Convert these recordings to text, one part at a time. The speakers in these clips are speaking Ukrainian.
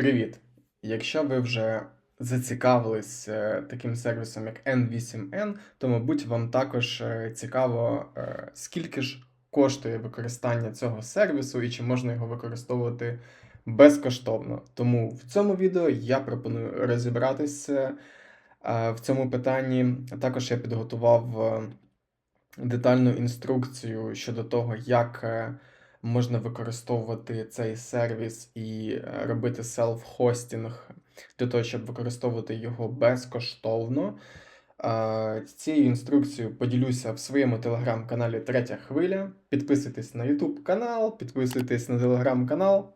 Привіт! Якщо ви вже зацікавились е, таким сервісом, як N8N, то, мабуть, вам також е, цікаво, е, скільки ж коштує використання цього сервісу і чи можна його використовувати безкоштовно. Тому в цьому відео я пропоную розібратися в цьому питанні. Також я підготував детальну інструкцію щодо того, як можна використовувати цей сервіс і е, робити селф-хостінг для того, щоб використовувати його безкоштовно. Цією інструкцією поділюся в своєму телеграм-каналі Третя Хвиля. Підписуйтесь на YouTube канал, підписуйтесь на телеграм-канал.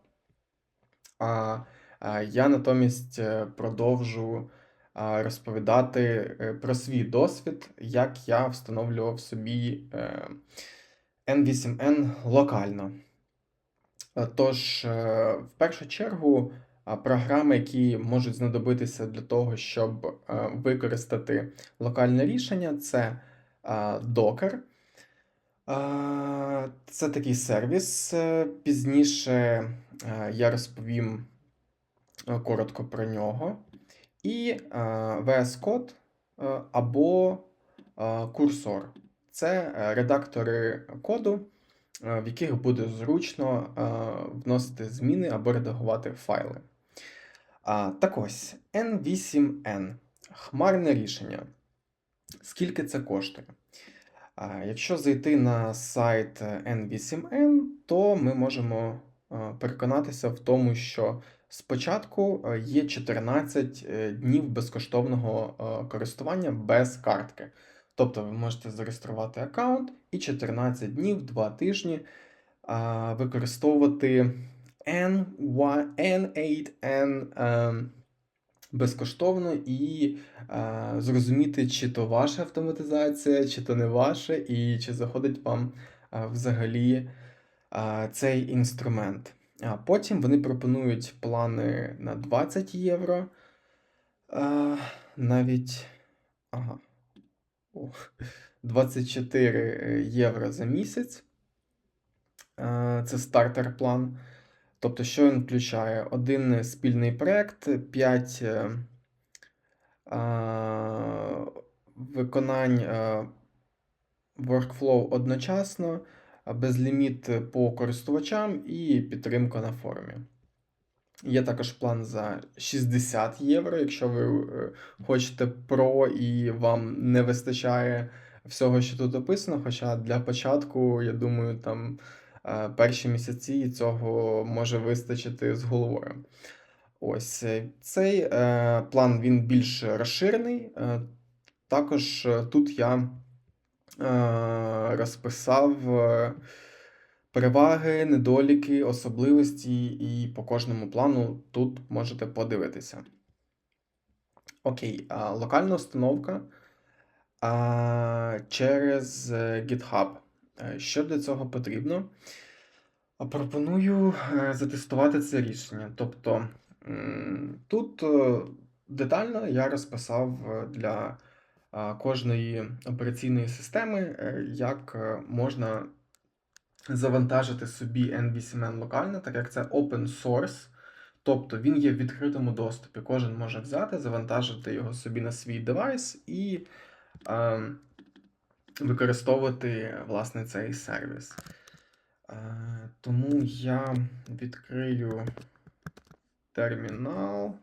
А я натомість е, продовжу розповідати е, про свій досвід, як я встановлював собі N8N локально. Е, Тож, е, в першу чергу, програми, які можуть знадобитися для того, щоб е, використати локальне рішення, це Docker. Це такий сервіс. Пізніше я розповім коротко про нього. І VS Code або курсор. Це е, редактори коду, е, в яких буде зручно е, вносити зміни або редагувати файли. Так ось, N8N. Хмарне рішення. Скільки це коштує? Якщо зайти на сайт е, N8N, то ми можемо переконатися в тому, що спочатку є 14 е, днів безкоштовного користування без картки. Тобто ви можете зареєструвати аккаунт і 14 днів, 2 тижні а, використовувати N, N8N е, безкоштовно і е, зрозуміти, чи то ваша автоматизація, чи то не ваша, і чи заходить вам е, взагалі е, цей інструмент. А потім вони пропонують плани на 20 євро. Е, навіть ага, 24 євро за місяць. Е, Це стартер план. Тобто, що він включає? Один спільний проєкт, 5 е, виконань е, workflow одночасно, безліміт по користувачам і підтримка на форумі. Є також план за 60 євро, якщо ви е, хочете Pro і вам не вистачає всього, що тут описано. Хоча для початку, я думаю, там е, перші місяці цього може вистачити з головою. Ось е, цей план він більш розширений. Також тут я розписав переваги, недоліки, особливості, і по кожному плану тут можете подивитися. Окей, локальна установка через е, GitHub. Е, Що для цього потрібно? Пропоную е, затестувати це рішення. Тобто тут детально я розписав для кожної операційної системи, як можна завантажити собі N8N локально, так як це open source. Тобто він є в відкритому доступі. Кожен може взяти, завантажити його собі на свій девайс і е, використовувати власне цей сервіс. Е, тому я відкрию термінал,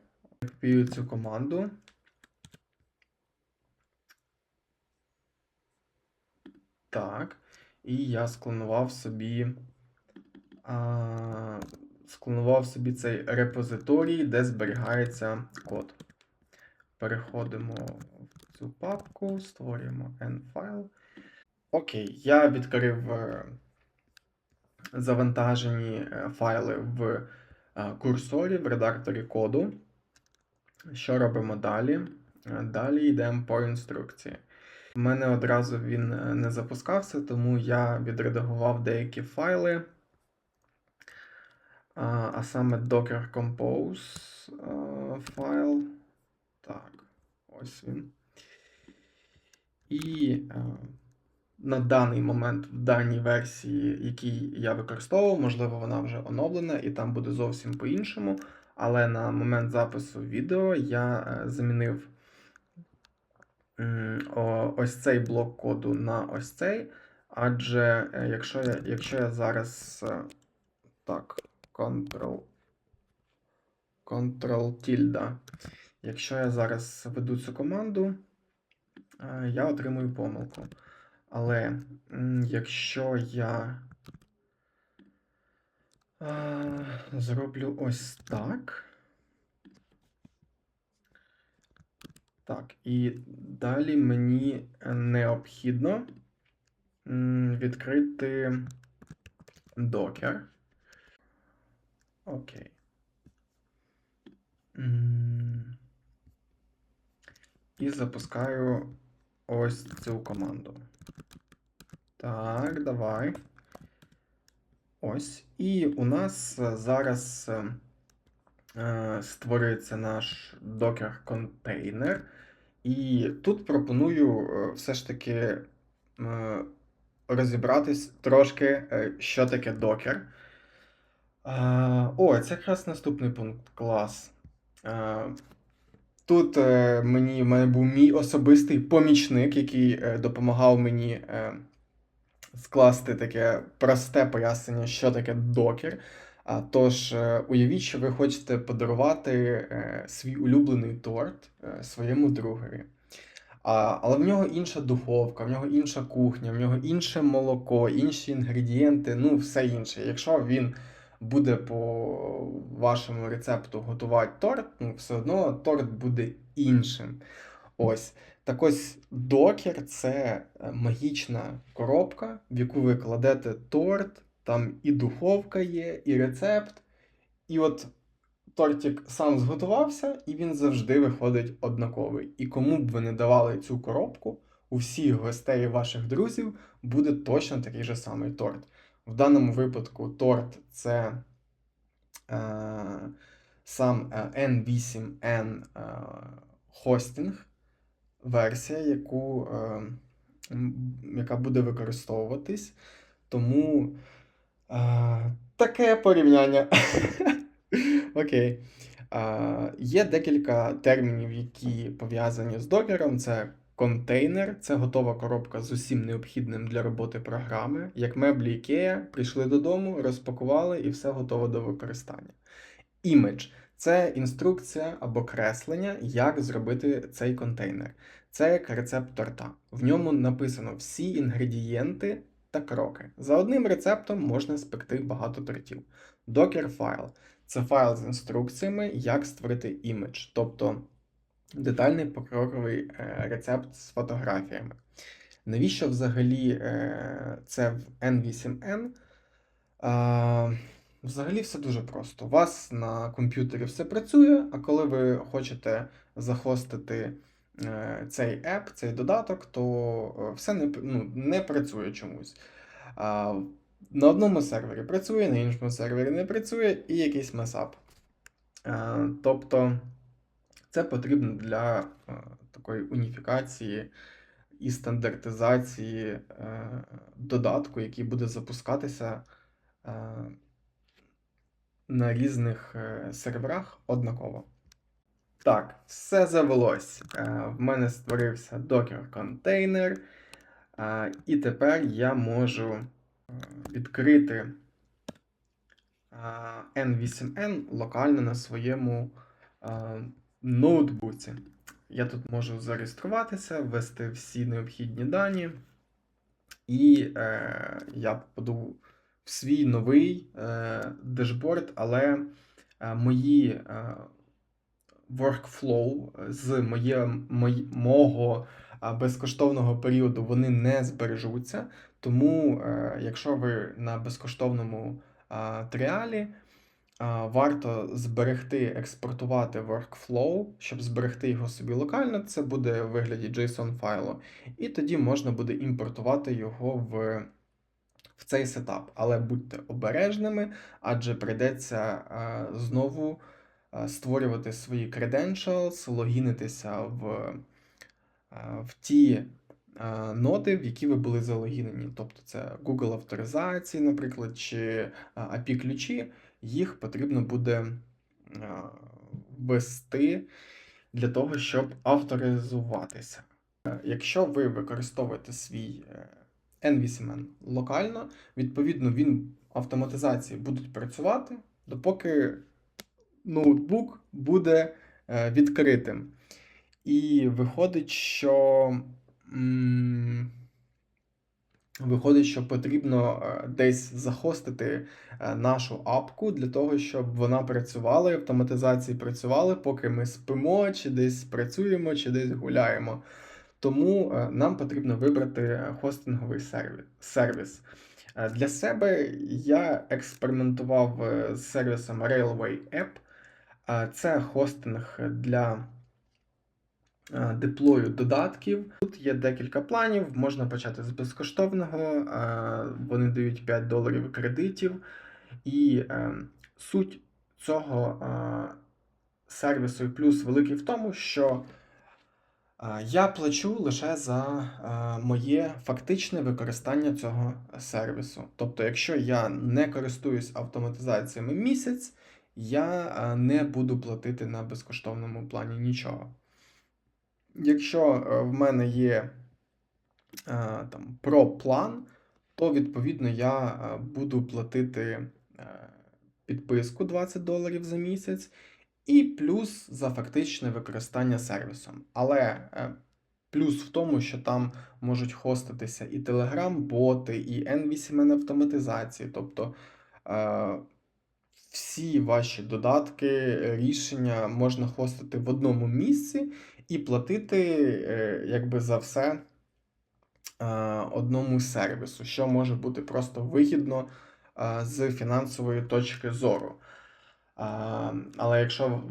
впію цю команду. Так. І я склонував собі. А, склонував собі цей репозиторій, де зберігається код. Переходимо в цю папку, створюємо N-файл. Окей, я відкрив е, завантажені е, файли в е, курсорі, в редакторі коду. Що робимо далі? Далі йдемо по інструкції. У мене одразу він е, не запускався, тому я відредагував деякі файли. А, саме Docker Compose е, файл. Так, ось він. І е, на даний момент, в даній версії, якій я використовував, можливо, вона вже оновлена, і там буде зовсім по-іншому. але на момент запису відео я замінив ось цей блок коду на ось цей. Адже е, якщо я, якщо я зараз е, так, Ctrl, Ctrl тільда. Якщо я зараз веду цю команду, е, я отримую помилку. Але якщо я зроблю ось так. Так, і далі мені необхідно відкрити докер. Окей. І запускаю ось цю команду. Так, давай. Ось. І у нас зараз е, створюється наш докер контейнер. І тут пропоную е, все ж таки е, розібратись трошки, е, що таке докер. Е, О, це якраз наступний пункт клас. Е, Тут е, мені в мене був мій особистий помічник, який е, допомагав мені е, скласти таке просте пояснення, що таке докер. Тож, е, уявіть, що ви хочете подарувати е, свій улюблений торт е, своєму другові. Але в нього інша духовка, в нього інша кухня, в нього інше молоко, інші інгредієнти, ну все інше. Якщо він буде по вашому рецепту готувати торт, ну все одно торт буде іншим. Ось. Так ось докер це магічна коробка, в яку ви кладете торт, там і духовка є, і рецепт. І от тортик сам зготувався, і він завжди виходить однаковий. І кому б ви не давали цю коробку, у всіх гостей ваших друзів буде точно такий же самий торт. В даному випадку торт це е, сам е, N8N е, хостінг версія, яку, е, яка буде використовуватись. Тому е, таке порівняння. Окей. Е, є декілька термінів, які пов'язані з докером. Це контейнер, це готова коробка з усім необхідним для роботи програми. Як меблі IKEA, прийшли додому, розпакували і все готово до використання. Імідж це інструкція або креслення, як зробити цей контейнер. Це як рецепт торта. В ньому написано всі інгредієнти та кроки. За одним рецептом можна спекти багато тортів. Docker файл це файл з інструкціями, як створити імідж, тобто детальний покроковий е, рецепт з фотографіями. Навіщо взагалі е, це в N8N? Взагалі все дуже просто. У вас на комп'ютері все працює, а коли ви хочете захостити цей еп, цей додаток, то е, все не, ну, не працює чомусь. А, на одному сервері працює, на іншому сервері не працює, і якийсь месап. Е, Тобто це потрібно для е, такої уніфікації і стандартизації е, додатку, який буде запускатися е, на різних е, серверах однаково. Так, все завелось. Е, В мене створився Docker контейнер, е, і тепер я можу е, відкрити е, N8N локально на своєму ноутбуці. Я тут можу зареєструватися, ввести всі необхідні дані, і е, я попаду в свій новий е, дешборд, але мої е, workflow з моє, мої, мого е, безкоштовного періоду вони не збережуться. Тому, е, якщо ви на безкоштовному е, тріалі, Варто зберегти, експортувати workflow, щоб зберегти його собі локально, це буде в вигляді JSON файлу. І тоді можна буде імпортувати його в в цей сетап. Але будьте обережними, адже прийдеться а, знову створювати свої credentials, логінитися в, в ті а, ноди, в які ви були залогінені. Тобто це Google авторизації, наприклад, чи API ключі їх потрібно буде е, ввести для того, щоб авторизуватися. Е, Якщо ви використовуєте свій е, N8N локально, відповідно, він автоматизації будуть працювати, допоки ноутбук буде е, відкритим. І виходить, що. Виходить, що потрібно е, десь захостити е, нашу апку для того, щоб вона працювала, автоматизації працювали, поки ми спимо, чи десь працюємо, чи десь гуляємо. Тому нам потрібно вибрати хостинговий сервіс. Для себе я експериментував з сервісом Railway App. Це хостинг для деплою додатків. Тут є декілька планів. Можна почати з безкоштовного, вони дають 5 доларів кредитів. І е, суть цього сервісу плюс великий в тому, що я плачу лише за моє фактичне використання цього сервісу. Тобто, якщо я не користуюсь автоматизаціями місяць, я не буду платити на безкоштовному плані нічого. Якщо е, в мене є е, там про-план, то відповідно я е, буду платити підписку 20 доларів за місяць і плюс за фактичне використання сервісом. Але плюс в тому, що там можуть хоститися і Telegram-боти, і N8N автоматизації, тобто всі ваші додатки, рішення можна хостити в одному місці і платити е, якби за все е, одному сервісу, що може бути просто вигідно е, з фінансової точки зору. А, Але якщо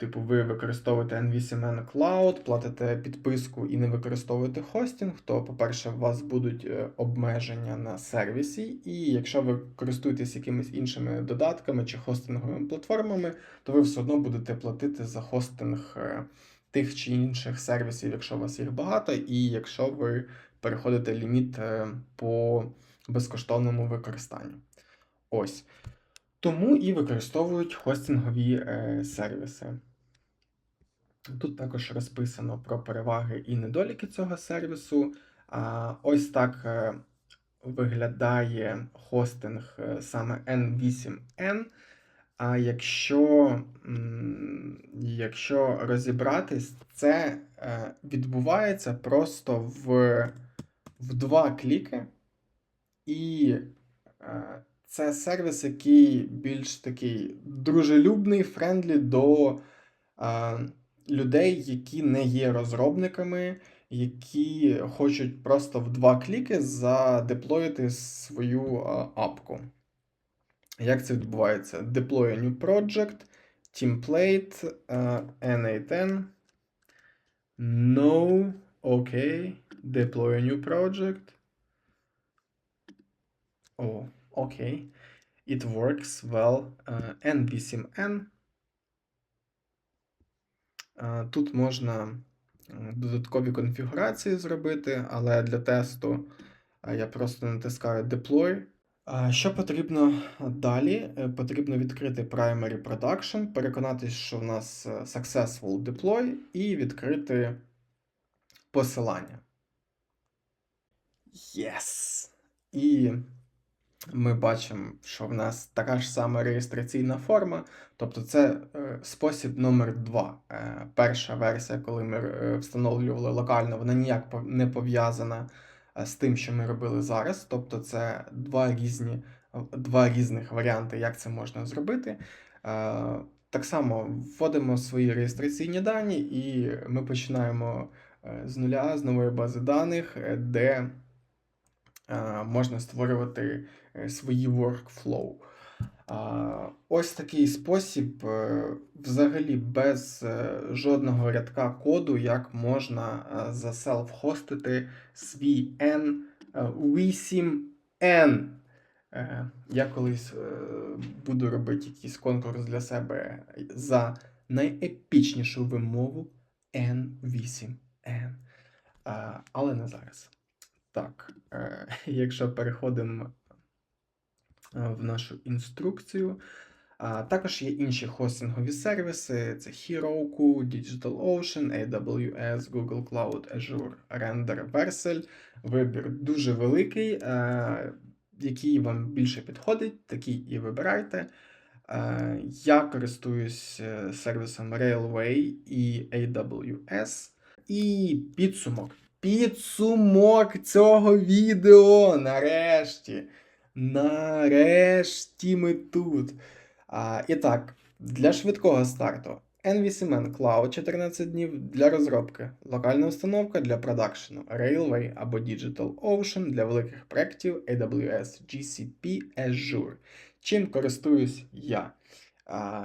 типу, ви використовуєте N8N Cloud, платите підписку і не використовуєте хостинг, то, по-перше, у вас будуть е, обмеження на сервісі, і якщо ви користуєтесь якимись іншими додатками чи хостинговими платформами, то ви все одно будете платити за хостинг е, тих чи інших сервісів, якщо у вас їх багато, і якщо ви переходите ліміт е, по безкоштовному використанню. Ось. Тому і використовують хостингові е, сервіси. Тут також розписано про переваги і недоліки цього сервісу. А, ось так е, виглядає хостинг е, саме N8N. А якщо, якщо розібратись, це е, відбувається просто в, в два кліки. І е, це сервіс, який більш такий дружелюбний, френдлі до е, людей, які не є розробниками, які хочуть просто в два кліки задеплоїти свою е, апку. Як це відбувається? Deploy new project, template, е, N8N. No, окей. Deploy new project. О, окей. It works well. Е, N8N. Е, Тут можна е, додаткові конфігурації зробити, але для тесту я просто натискаю Deploy. Що потрібно далі? Е, Потрібно відкрити Primary Production, переконатись, що в нас е, Successful Deploy, і відкрити посилання. Yes! І ми бачимо, що в нас така ж сама реєстраційна форма. Тобто це е, спосіб номер два. Е, перша версія, коли ми е, встановлювали локально, вона ніяк не пов'язана з тим, що ми робили зараз. Тобто це два різні, два різних варіанти, як це можна зробити. Так само вводимо свої реєстраційні дані, і ми починаємо з нуля, з нової бази даних, де можна створювати е, свої workflow. Ось такий спосіб, е, взагалі без е, жодного рядка коду, як можна заселф-хостити свій N8N. Е, Я колись буду робити якийсь конкурс для себе за найепічнішу вимову N8N. Е, Але не зараз. Так, е, якщо переходимо е, в нашу інструкцію, також є інші хостингові сервіси: це Heroku, DigitalOcean, AWS, Google Cloud, Azure, Render, Vercel. Вибір дуже великий. Е, який вам більше підходить, такий і вибирайте. Я користуюсь сервісом Railway і AWS. І підсумок. Підсумок цього відео. Нарешті. Нарешті ми тут. А, І так, для швидкого старту. NVCMN Cloud 14 днів для розробки, локальна установка для продакшену, Railway або DigitalOcean для великих проєктів AWS, GCP, Azure. Чим користуюсь я?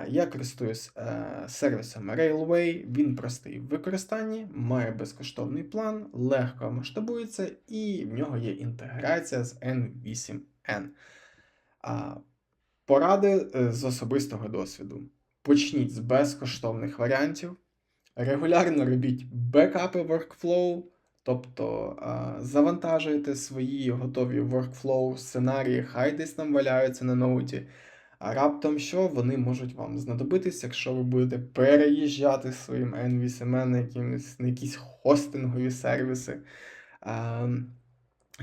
Я користуюсь е, сервісом Railway, він простий в використанні, має безкоштовний план, легко масштабується і в нього є інтеграція з N8N. Поради е, з особистого досвіду. Почніть з безкоштовних варіантів. Регулярно робіть бекапи workflow, тобто завантажуйте свої готові workflow сценарії, хай десь там валяються на ноуті. А раптом що вони можуть вам знадобитись, якщо ви будете переїжджати своїм NVSMN на якісь, на якісь хостингові сервіси. А,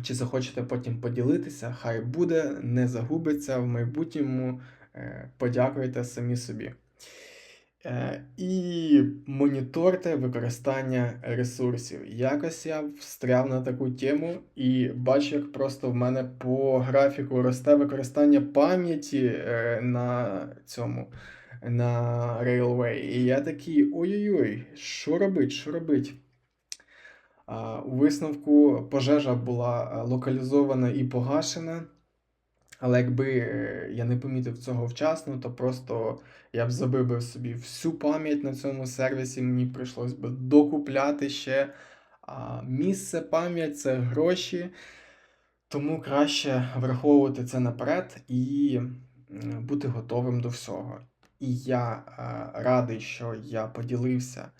чи захочете потім поділитися, хай буде, не загубиться в майбутньому. е, Подякуйте самі собі. Е, І моніторте використання ресурсів. Якось я встряв на таку тему і бачу, як просто в мене по графіку росте використання пам'яті е, на цьому на Railway. І я такий ой-ой-ой, що робить, що робить? У висновку пожежа була е, локалізована і погашена. Але якби е, я не помітив цього вчасно, то просто я б забив би собі всю пам'ять на цьому сервісі, мені прийшлось би докупляти ще. А місце пам'ять це гроші, тому краще враховувати це наперед і бути готовим до всього. І я е, радий, що я поділився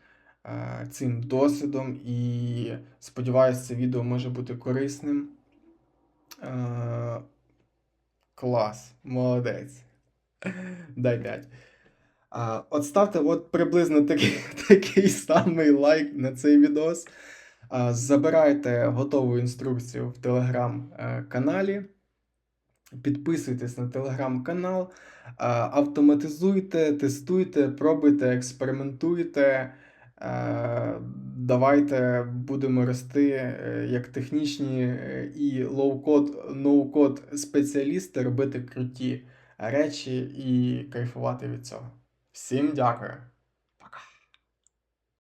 е, цим досвідом, і сподіваюся, це відео може бути корисним. Клас, молодець. Дай 5. А, от ставте от приблизно такий, такий самий лайк на цей відос. А, забирайте готову інструкцію в телеграм-каналі. Підписуйтесь на телеграм-канал, автоматизуйте, тестуйте, пробуйте, експериментуйте. Е, Давайте будемо рости е, як технічні е, і лоу-код, ноу-код спеціалісти, робити круті речі і кайфувати від цього. Всім дякую!